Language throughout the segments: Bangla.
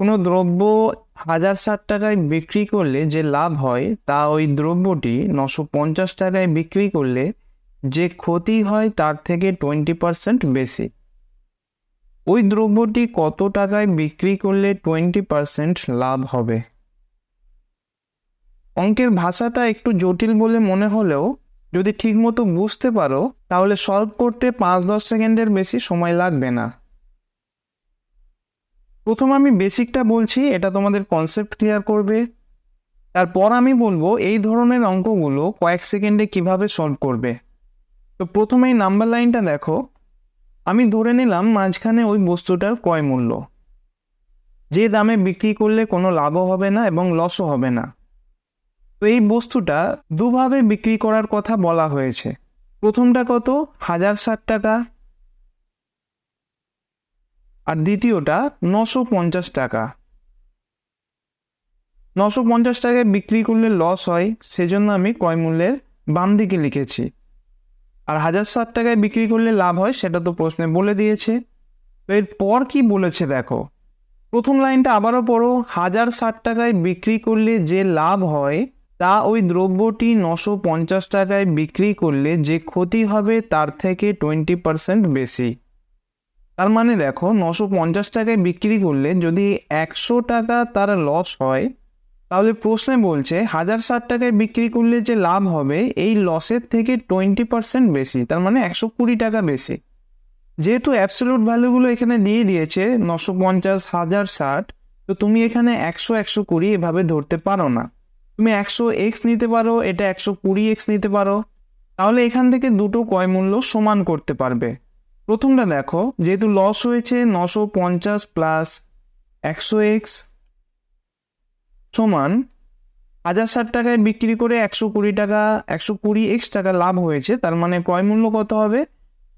কোনো দ্রব্য হাজার ষাট টাকায় বিক্রি করলে যে লাভ হয়, তা ওই দ্রব্যটি নশো পঞ্চাশ টাকায় বিক্রি করলে যে ক্ষতি হয়, তার থেকে টোয়েন্টি পার্সেন্ট বেশি। ওই দ্রব্যটি কত টাকায় বিক্রি করলে টোয়েন্টি পার্সেন্ট লাভ হবে? অঙ্কের ভাষাটা একটু জটিল বলে মনে হলেও যদি ঠিকমতো বুঝতে পারো, তাহলে সলভ করতে পাঁচ দশ সেকেন্ডের বেশি সময় লাগবে না। প্রথম আমি বেসিকটা বলছি, এটা তোমাদের কনসেপ্ট ক্লিয়ার করবে। তারপর আমি বলব, এই ধরনের অঙ্কগুলো কয়েক সেকেন্ডে কীভাবে সলভ করবে। তো প্রথমে এই নাম্বার লাইনটা দেখো। আমি ধরে নিলাম মাঝখানে ওই বস্তুটার ক্রয় মূল্য। যে দামে বিক্রি করলে কোনো লাভও হবে না এবং লসও হবে না। তো এই বস্তুটা দুভাবে বিক্রি করার কথা বলা হয়েছে। প্রথমটা কত? হাজার ষাট টাকা। আর দ্বিতীয়টা নশো পঞ্চাশ টাকা। নশো পঞ্চাশ টাকায় বিক্রি করলে লস হয়, সেজন্য আমি ক্রয় মূল্যের বাম দিকে লিখেছি। আর হাজার ষাট টাকায় বিক্রি করলে লাভ হয়, সেটা তো প্রশ্নে বলে দিয়েছে। তো এরপর কি বলেছে দেখো, প্রথম লাইনটা আবারও পড়ো, হাজার ষাট টাকায় বিক্রি করলে যে লাভ হয়, তা ওই দ্রব্যটি নশো পঞ্চাশ টাকায় বিক্রি করলে যে ক্ষতি হবে, তার থেকে টোয়েন্টি পার্সেন্ট বেশি। তার মানে দেখো নশো পঞ্চাশ টাকায় বিক্রি করলে যদি একশো টাকা তার লস হয়, তাহলে প্রশ্নে বলছে হাজার ষাট টাকায় বিক্রি করলে যে লাভ হবে, এই লসের থেকে টোয়েন্টি পার্সেন্ট বেশি, তার মানে একশো কুড়ি টাকা বেশি। যেহেতু অ্যাবসোলুট ভ্যালুগুলো এখানে দিয়ে দিয়েছে নশো পঞ্চাশ, হাজার ষাট, তো তুমি এখানে একশো একশো কুড়ি এভাবে ধরতে পারো না। তুমি একশো এক্স নিতে পারো, এটা একশো কুড়ি এক্স নিতে পারো, তাহলে এখান থেকে দুটো ক্রয় মূল্য সমান করতে পারবে। প্রথমটা দেখো, যেহেতু লস হয়েছে নশো পঞ্চাশ প্লাস একশো এক্স সমান হাজার ষাট টাকায় বিক্রি করে একশো কুড়ি টাকা, একশো কুড়ি এক্স টাকা লাভ হয়েছে, তার মানে ক্রয় মূল্য কত হবে?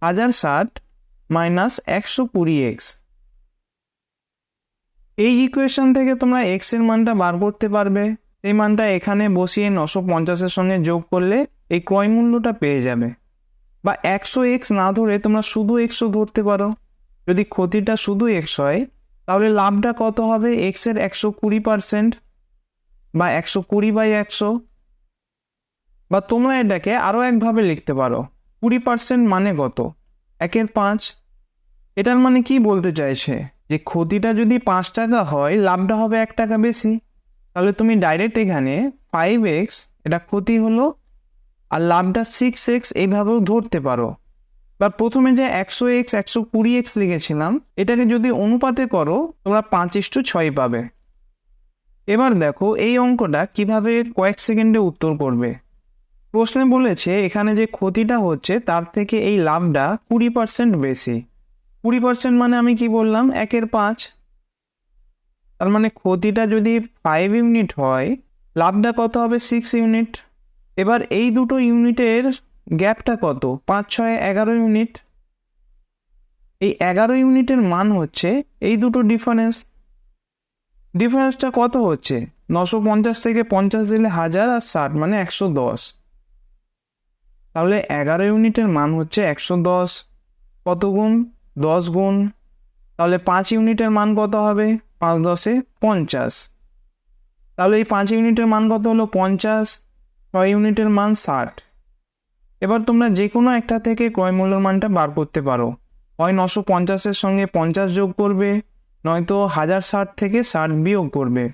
হাজার ষাট মাইনাস একশো কুড়ি এক্স এই ইকুয়েশন থেকে তোমরা এক্সের মানটা বার করতে পারবে। এই মানটা এখানে বসিয়ে নশো পঞ্চাশের সঙ্গে যোগ করলে এই ক্রয় মূল্যটা পেয়ে যাবে। বা একশো এক্স না ধরে তোমরা শুধু একশো ধরতে পারো। যদি ক্ষতিটা শুধু এক্স হয়, তাহলে লাভটা কত হবে? এক্সের একশো কুড়ি পার্সেন্ট বা একশো কুড়ি বাই একশো। বা তোমরা এটাকে আরও একভাবে লিখতে পারো। কুড়ি পার্সেন্ট মানে কত? একের পাঁচ। এটার মানে কি বলতে চাইছে? যে ক্ষতিটা যদি পাঁচ টাকা হয়, লাভটা হবে এক টাকা বেশি। তাহলে তুমি ডাইরেক্ট এখানে ফাইভ এক্স এটা ক্ষতি হলো আর লাভটা সিক্স এক্স এইভাবেও ধরতে পারো। বা প্রথমে যে একশো এক্স একশো কুড়ি এক্স লিখেছিলাম, এটাকে যদি অনুপাতে করো, তোমরা পাঁচ ইস্টু ছয় পাবে। এবার দেখো এই অঙ্কটা কীভাবে কয়েক সেকেন্ডে উত্তর করবে। প্রশ্নে বলেছে, এখানে যে ক্ষতিটা হচ্ছে, তার থেকে এই লাভটা কুড়ি পার্সেন্ট বেশি। কুড়ি পার্সেন্ট মানে আমি কি বললাম? একের পাঁচ। তার মানে ক্ষতিটা যদি ফাইভ ইউনিট হয় লাভটা কত হবে? সিক্স ইউনিট এবার এই দুটো ইউনিটের গ্যাপটা কত? পাঁচ, ছয়, এগারো ইউনিট। এই এগারো ইউনিটের মান হচ্ছে এই দুটো ডিফারেন্স ডিফারেন্সটা কত হচ্ছে? নশো পঞ্চাশ থেকে পঞ্চাশ দিলে হাজার আর ষাট মানে একশো দশ। তাহলে এগারো ইউনিটের মান হচ্ছে একশো দশ। কত গুণ? দশ গুণ। তাহলে পাঁচ ইউনিটের মান কত হবে? পাঁচ দশে পঞ্চাশ। তাহলে এই পাঁচ ইউনিটের মান কত হলো? পঞ্চাশ। ছয় ইউনিটের মান ষাট। এবার তোমরা যে কোনো একটা থেকে ক্রয় মূল্যের মানটা বার করতে পারো। হয় নশো পঞ্চাশের সঙ্গে পঞ্চাশ যোগ করবে, নয়তো হাজার ষাট থেকে ষাট বিয়োগ করবে।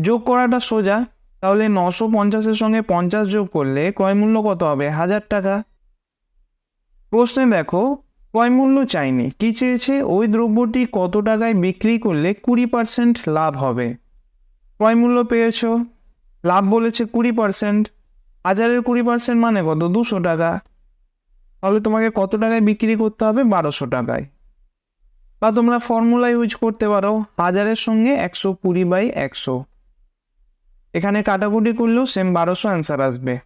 যোগ করাটা সোজা, তাহলে নশো পঞ্চাশের সঙ্গে পঞ্চাশ যোগ করলে ক্রয় মূল্য কত হবে? হাজার টাকা। প্রশ্নে দেখো, ক্রয় মূল্য চাইনি, কি চেয়েছে? ওই দ্রব্যটি কত টাকায় বিক্রি করলে কুড়ি পার্সেন্ট লাভ হবে? ক্রয় মূল্য পেয়েছ? লাভ বলেছে কুড়ি পার্সেন্ট হাজারের কুড়ি পার্সেন্ট মানে কত? দুশো টাকা। তাহলে তোমাকে কত টাকায় বিক্রি করতে হবে? বারোশো টাকায়। বা তোমরা ফর্মুলা ইউজ করতে পারো। হাজারের সঙ্গে একশো কুড়ি বাই একশো। এখানে কাটাকুটি করলেও সেম বারোশো অ্যান্সার আসবে।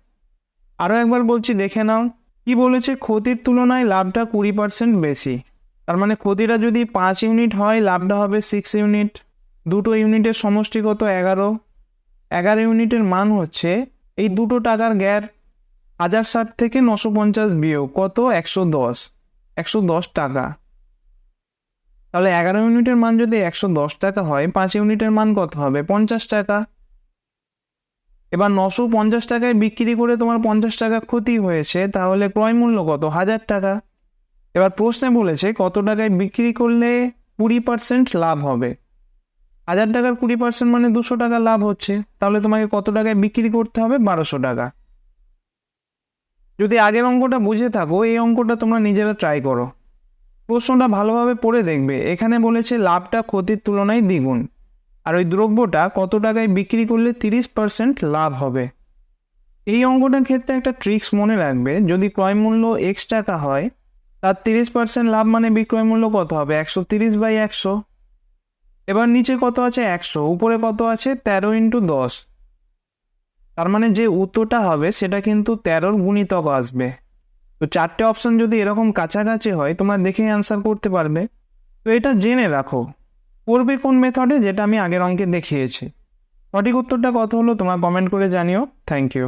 আরও একবার বলছি, দেখে নাও। কি বলেছে? ক্ষতির তুলনায় লাভটা কুড়ি পার্সেন্ট বেশি। তার মানে ক্ষতিটা যদি পাঁচ ইউনিট হয়, লাভটা হবে সিক্স ইউনিট দুটো ইউনিটের সমষ্টিগত এগারো। এগারো ইউনিটের মান হচ্ছে এই দুটো টাকার গ্যার হাজার ষাট থেকে নশো পঞ্চাশ বিয়োগ কত? একশো দশ। একশো দশ টাকা। তাহলে এগারো ইউনিটের মান যদি একশো দশ টাকা হয়, পাঁচ ইউনিটের মান কত হবে? পঞ্চাশ টাকা। এবার নশো পঞ্চাশ টাকায় বিক্রি করে তোমার পঞ্চাশ টাকা ক্ষতি হয়েছে, তাহলে ক্রয় মূল্য কত? হাজার টাকা। এবার প্রশ্নে বলেছে কত টাকায় বিক্রি করলে কুড়ি পার্সেন্ট লাভ হবে? হাজার টাকার কুড়ি পার্সেন্ট মানে দুশো টাকা লাভ হচ্ছে। তাহলে তোমাকে কত টাকায় বিক্রি করতে হবে? বারোশো টাকা। যদি আগের অঙ্কটা বুঝে থাকো, এই অঙ্কটা তোমরা নিজেরা ট্রাই করো। প্রশ্নটা ভালোভাবে পড়ে দেখবে। এখানে বলেছে লাভটা ক্ষতির তুলনায় দ্বিগুণ। আর ওই দ্রব্যটা কত টাকায় বিক্রি করলে তিরিশ পার্সেন্ট লাভ হবে? এই অঙ্কটার ক্ষেত্রে একটা ট্রিক্স মনে রাখবে। যদি ক্রয় মূল্য এক্স টাকা হয়, তার তিরিশ পার্সেন্ট লাভ মানে বিক্রয় মূল্য কত হবে? একশো তিরিশ বাই একশো। এবার নিচে কত আছে একশো, উপরে কত আছে তেরো ইন্টু দশ। তার মানে যে উত্তরটা হবে সেটা কিন্তু তেরোর গুণিতক আসবে। তো চারটে অপশন যদি এরকম কাছাকাছি হয়, তোমরা দেখে অ্যান্সার করতে পারবে। তো এটা জেনে রাখো, করবে কোন মেথডে যেটা আমি আগের অঙ্কে দেখিয়েছি। সঠিক উত্তরটা কত হলো, তোমরা কমেন্ট করে জানিও। Thank you